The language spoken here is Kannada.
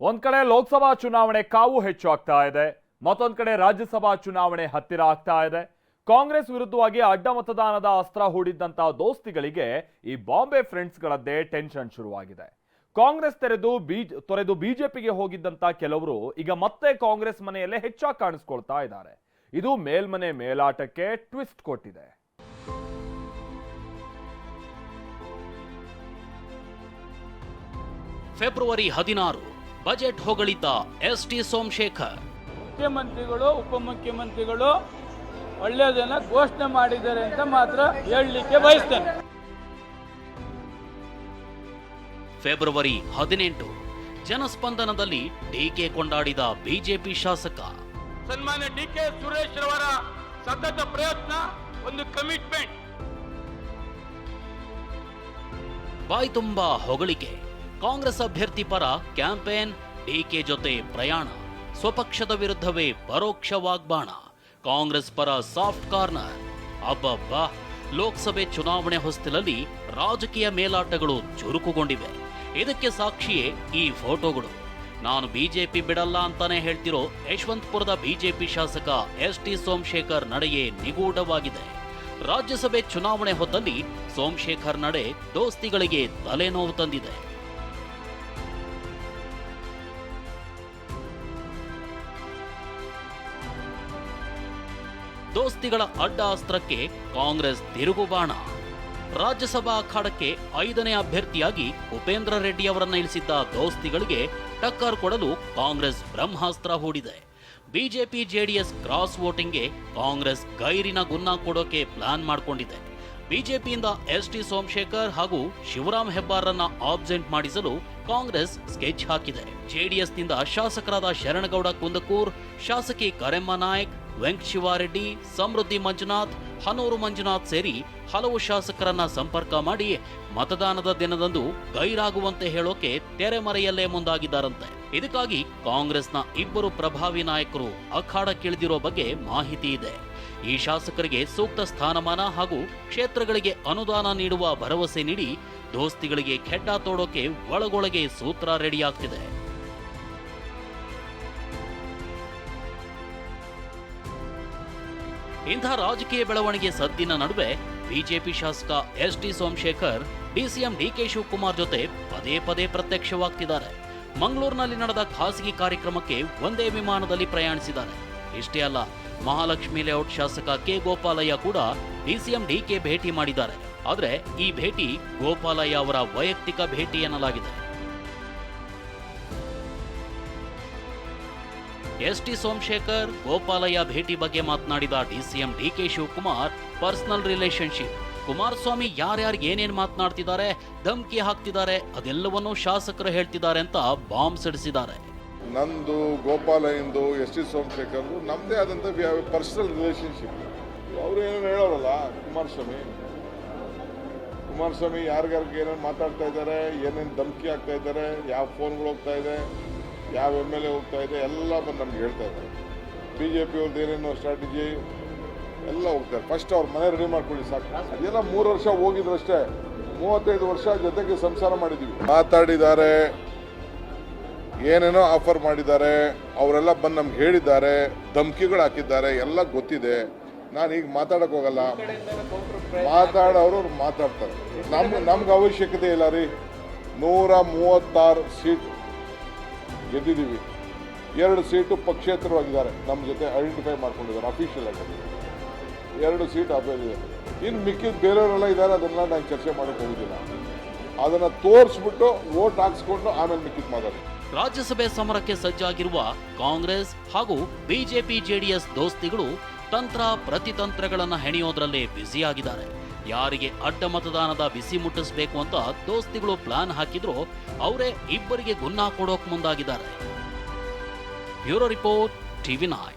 ಒಂದ್ ಕಡೆ ಲೋಕಸಭಾ ಚುನಾವಣೆ ಕಾವು ಹೆಚ್ಚು ಆಗ್ತಾ ಇದೆ, ಮತ್ತೊಂದ್ ಕಡೆ ರಾಜ್ಯಸಭಾ ಚುನಾವಣೆ ಹತ್ತಿರ ಆಗ್ತಾ ಇದೆ. ಕಾಂಗ್ರೆಸ್ ವಿರುದ್ಧವಾಗಿ ಅಡ್ಡ ಮತದಾನದ ಅಸ್ತ್ರ ಹೂಡಿದ್ದಂತಹ ದೋಸ್ತಿಗಳಿಗೆ ಈ ಬಾಂಬೆ ಫ್ರೆಂಡ್ಸ್ಗಳದ್ದೇ ಟೆನ್ಷನ್ ಶುರುವಾಗಿದೆ. ಕಾಂಗ್ರೆಸ್ ತೆರೆದು ಬೀಜ್ ತೊರೆದು ಬಿಜೆಪಿಗೆ ಹೋಗಿದ್ದಂತ ಕೆಲವರು ಈಗ ಮತ್ತೆ ಕಾಂಗ್ರೆಸ್ ಮನೆಯಲ್ಲೇ ಹೆಚ್ಚಾಗಿ ಕಾಣಿಸ್ಕೊಳ್ತಾ ಇದ್ದಾರೆ. ಇದು ಮೇಲ್ಮನೆ ಮೇಲಾಟಕ್ಕೆ ಟ್ವಿಸ್ಟ್ ಕೊಟ್ಟಿದೆ. ಫೆಬ್ರವರಿ ಹದಿನಾರು ಬಜೆಟ್ ಹೊಗಳಿದ್ದ ಎಸ್ ಟಿ ಸೋಮಶೇಖರ್. ಮುಖ್ಯಮಂತ್ರಿಗಳು ಉಪಮುಖ್ಯಮಂತ್ರಿಗಳು ಒಳ್ಳೆಯದನ್ನ ಘೋಷಣೆ ಮಾಡಿದ್ದಾರೆ ಅಂತ ಮಾತ್ರ ಹೇಳಲಿಕ್ಕೆ ಬಯಸ್ತೇನೆ. ಫೆಬ್ರವರಿ ಹದಿನೆಂಟು ಜನಸ್ಪಂದನದಲ್ಲಿ ಡಿಕೆ ಕೊಂಡಾಡಿದ ಬಿಜೆಪಿ ಶಾಸಕ. ಸನ್ಮಾನ್ಯ ಡಿ ಕೆ ಸುರೇಶ್ ರವರ ಸತತ ಪ್ರಯತ್ನ ಒಂದು ಕಮಿಟ್ಮೆಂಟ್. ಬಾಯಿ ತುಂಬಾ ಹೊಗಳಿಕೆ. ಕಾಂಗ್ರೆಸ್ ಅಭ್ಯರ್ಥಿ ಪರ ಕ್ಯಾಂಪೇನ್, ಡಿಕೆ ಜೊತೆ ಪ್ರಯಾಣ. ಸ್ವಪಕ್ಷದ ವಿರುದ್ಧವೇ ಪರೋಕ್ಷ ವಾಗ್ಬಾಣ. ಕಾಂಗ್ರೆಸ್ ಪರ ಸಾಫ್ಟ್ ಕಾರ್ನರ್. ಅಬ್ಬಬ್ಬಾ! ಲೋಕಸಭೆ ಚುನಾವಣೆ ಹೊಸ್ತಿಲಲ್ಲಿ ರಾಜಕೀಯ ಮೇಲಾಟಗಳು ಚುರುಕುಗೊಂಡಿವೆ. ಇದಕ್ಕೆ ಸಾಕ್ಷಿಯೇ ಈ ಫೋಟೋಗಳು. ನಾನು ಬಿಜೆಪಿ ಬಿಡಲ್ಲ ಅಂತಾನೆ ಹೇಳ್ತಿರೋ ಯಶವಂತಪುರದ ಬಿಜೆಪಿ ಶಾಸಕ ಎಸ್ ಟಿ ಸೋಮಶೇಖರ್ ನಡೆಯೇ ನಿಗೂಢವಾಗಿದೆ. ರಾಜ್ಯಸಭೆ ಚುನಾವಣೆ ಹೊತ್ತಲ್ಲಿ ಸೋಮಶೇಖರ್ ನಡೆ ದೋಸ್ತಿಗಳಿಗೆ ತಲೆನೋವು ತಂದಿದೆ. ದೋಸ್ತಿಗಳ ಅಡ್ಡ ಅಸ್ತ್ರಕ್ಕೆ ಕಾಂಗ್ರೆಸ್ ತಿರುಗುಬಾಣ ರಾಜ್ಯಸಭಾ ಅಖಾಡಕ್ಕೆ ಐದನೇ ಅಭ್ಯರ್ಥಿಯಾಗಿ ಉಪೇಂದ್ರ ರೆಡ್ಡಿ ಅವರನ್ನ ಇಳಿಸಿದ್ದ ದೋಸ್ತಿಗಳಿಗೆ ಟಕ್ಕರ್ ಕೊಡಲು ಕಾಂಗ್ರೆಸ್ ಬ್ರಹ್ಮಾಸ್ತ್ರ ಹೂಡಿದೆ. ಬಿಜೆಪಿ ಜೆಡಿಎಸ್ ಕ್ರಾಸ್ ವೋಟಿಂಗ್ಗೆ ಕಾಂಗ್ರೆಸ್ ಗೈರಿನ ಗುನ್ನ ಕೊಡೋಕೆ ಪ್ಲಾನ್ ಮಾಡಿಕೊಂಡಿದೆ. ಬಿಜೆಪಿಯಿಂದ ಎಸ್ ಟಿ ಸೋಮಶೇಖರ್ ಹಾಗೂ ಶಿವರಾಮ್ ಹೆಬ್ಬಾರ್ರನ್ನ ಆಬ್ಸೆಂಟ್ ಮಾಡಿಸಲು ಕಾಂಗ್ರೆಸ್ ಸ್ಕೆಚ್ ಹಾಕಿದೆ. ಜೆಡಿಎಸ್ನಿಂದ ಶಾಸಕರಾದ ಶರಣಗೌಡ ಕುಂದಕೂರ್, ಶಾಸಕಿ ಕರೆಮ್ಮ ನಾಯಕ್ ವೆಂಕಟ ಶಿವಾರೆಡ್ಡಿ ಸಮೃದ್ಧಿ ಮಂಜುನಾಥ್, ಹನೂರು ಮಂಜುನಾಥ್ ಸೇರಿ ಹಲವು ಶಾಸಕರನ್ನ ಸಂಪರ್ಕ ಮಾಡಿ ಮತದಾನದ ದಿನದಂದು ಗೈರಾಗುವಂತೆ ಹೇಳೋಕೆ ತೆರೆಮರೆಯಲ್ಲೇ ಮುಂದಾಗಿದ್ದಾರಂತೆ. ಇದಕ್ಕಾಗಿ ಕಾಂಗ್ರೆಸ್ನ ಇಬ್ಬರು ಪ್ರಭಾವಿ ನಾಯಕರು ಅಖಾಡಕ್ಕಿಳಿದಿರೋ ಬಗ್ಗೆ ಮಾಹಿತಿ ಇದೆ. ಈ ಶಾಸಕರಿಗೆ ಸೂಕ್ತ ಸ್ಥಾನಮಾನ ಹಾಗೂ ಕ್ಷೇತ್ರಗಳಿಗೆ ಅನುದಾನ ನೀಡುವ ಭರವಸೆ ನೀಡಿ ದೋಸ್ತಿಗಳಿಗೆ ಖೆಡ್ಡ ತೋಡೋಕೆ ಒಳಗೊಳಗೆ ಸೂತ್ರ ರೆಡಿಯಾಗ್ತಿದೆ. ಇಂಥ ರಾಜಕೀಯ ಬೆಳವಣಿಗೆ ಸದ್ದಿನ ನಡುವೆ ಬಿಜೆಪಿ ಶಾಸಕ S T Somashekar, DCM DK Shivakumar ಜೊತೆ ಪದೇ ಪದೇ ಪ್ರತ್ಯಕ್ಷವಾಗ್ತಿದ್ದಾರೆ. ಮಂಗಳೂರಿನಲ್ಲಿ ನಡೆದ ಖಾಸಗಿ ಕಾರ್ಯಕ್ರಮಕ್ಕೆ ಒಂದೇ ವಿಮಾನದಲ್ಲಿ ಪ್ರಯಾಣಿಸಿದ್ದಾರೆ. ಇಷ್ಟೇ ಅಲ್ಲ, ಮಹಾಲಕ್ಷ್ಮಿ ಲೇಔಟ್ ಶಾಸಕ ಕೆ ಗೋಪಾಲಯ್ಯ ಕೂಡ ಡಿಸಿಎಂ ಡಿಕೆ ಭೇಟಿ ಮಾಡಿದ್ದಾರೆ. ಆದರೆ ಈ ಭೇಟಿ ಗೋಪಾಲಯ್ಯ ಅವರ ವೈಯಕ್ತಿಕ ಭೇಟಿ ಎನ್ನಲಾಗಿದೆ. ಎಸ್ ಟಿ ಸೋಮಶೇಖರ್ ಗೋಪಾಲಯ್ಯ ಭೇಟಿ ಬಗ್ಗೆ ಮಾತನಾಡಿದ DCM DK Shivakumar personal relationship Kumaraswamy ಯಾರ್ಯಾರು ಏನೇನು ಮಾತನಾಡ್ತಿದ್ದಾರೆ, ಧಮ್ಕಿ ಹಾಕ್ತಿದ್ದಾರೆ, ಅದೆಲ್ಲವನ್ನೂ ಶಾಸಕರು ಹೇಳ್ತಿದ್ದಾರೆ ಅಂತ ಬಾಂಬ್ ಸಿಡಿಸಿದ್ದಾರೆ. ನಂದು, ಗೋಪಾಲಯ್ಯಂದು ಎಸ್ ಟಿ ಸೋಮಶೇಖರ್ ನಮ್ಮದೇ ಆದಂಥ ಪರ್ಸನಲ್ ರಿಲೇಶನ್ಶಿಪ್ ಅವರು ಏನೇನು ಹೇಳೋರಲ್ಲ, ಕುಮಾರಸ್ವಾಮಿ. ಕುಮಾರಸ್ವಾಮಿ ಯಾರಿಗಾರಿಗೆ ಏನೇನು ಮಾತಾಡ್ತಾ ಇದ್ದಾರೆ, ಏನೇನು ಧಮಕಿ ಆಗ್ತಾ ಇದ್ದಾರೆ, ಯಾವ ಫೋನ್ಗಳು ಹೋಗ್ತಾ ಇದೆ ಯಾವ ಎಂ ಎಲ್ ಎ ಹೋಗ್ತಾ ಇದೆ ಎಲ್ಲ ಬಂದು ನಮ್ಗೆ ಹೇಳ್ತಾ ಇದ್ದಾರೆ. ಬಿ ಜೆ ಪಿ ಅವ್ರದ್ದು ಏನೇನೋ ಸ್ಟ್ರಾಟಜಿ ಎಲ್ಲ ಹೋಗ್ತಾರೆ. ಫಸ್ಟ್ ಅವ್ರ ಮನೆ ರೆಡಿ ಮಾಡ್ಕೊಳ್ಳಿ ಸಾಕು. ಅದೆಲ್ಲ ಮೂರು ವರ್ಷ ಹೋಗಿದ್ರಷ್ಟೇ, ಮೂವತ್ತೈದು ವರ್ಷ ಜೊತೆಗೆ ಸಂಸಾರ ಮಾಡಿದ್ದೀವಿ ಮಾತಾಡಿದ್ದಾರೆ, ಏನೇನೋ ಆಫರ್ ಮಾಡಿದ್ದಾರೆ, ಅವರೆಲ್ಲ ಬಂದು ನಮ್ಗೆ ಹೇಳಿದ್ದಾರೆ, ಧಮಕಿಗಳು ಹಾಕಿದ್ದಾರೆ, ಎಲ್ಲ ಗೊತ್ತಿದೆ. ನಾನು ಈಗ ಮಾತಾಡಕ್ ಹೋಗಲ್ಲ. ಮಾತಾಡೋರು ಮಾತಾಡ್ತಾರೆ. ನಮ್ಗೆ ನಮ್ಗೆ ಅವಶ್ಯಕತೆ ಇಲ್ಲ ರೀ. ನೂರ ಮೂವತ್ತಾರು ಸೀಟ್ ಗೆದ್ದಿದ್ದೀವಿ. ಎರಡು ಸೀಟು ಪಕ್ಷೇತರವಾಗಿದ್ದಾರೆ ನಮ್ಮ ಜೊತೆ ಐಡೆಂಟಿಫೈ ಮಾಡ್ಕೊಂಡಿದ್ದಾರೆ ಅಫಿಷಿಯಲ್ ಆಗಿ. ಎರಡು ಸೀಟ್ ಅಭ್ಯರ್ಥಿ ಇನ್ನು ಮಿಕ್ಕಿದ ಬೇರೆಯವರೆಲ್ಲ ಇದ್ದಾರೆ ಅದನ್ನ ನಾನು ಚರ್ಚೆ ಮಾಡೋಕೆ ಹೋಗೋದಿಲ್ಲ. ಅದನ್ನು ತೋರಿಸ್ಬಿಟ್ಟು ವೋಟ್ ಹಾಕ್ಸ್ಕೊಂಡು ಆಮೇಲೆ ಮಿಕ್ಕಿದ್ ಮಾತಾಡಿ. ರಾಜ್ಯಸಭೆ ಸಮರಕ್ಕೆ ಸಜ್ಜಾಗಿರುವ ಕಾಂಗ್ರೆಸ್ ಹಾಗೂ ಬಿಜೆಪಿ ಜೆಡಿಎಸ್ ದೋಸ್ತಿಗಳು ತಂತ್ರ ಪ್ರತಿತಂತ್ರಗಳನ್ನು ಹೆಣೆಯೋದ್ರಲ್ಲೇ ಬ್ಯುಸಿಯಾಗಿದ್ದಾರೆ. ಯಾರಿಗೆ ಅಡ್ಡ ಮತದಾನದ ಬಿಸಿ ಮುಟ್ಟಿಸಬೇಕು ಅಂತ ದೋಸ್ತಿಗಳು ಪ್ಲಾನ್ ಹಾಕಿದ್ರು, ಅವರೇ ಇಬ್ಬರಿಗೆ ಗುನ್ನ ಕೊಡೋಕ್ ಮುಂದಾಗಿದ್ದಾರೆ. Bureau report TV nine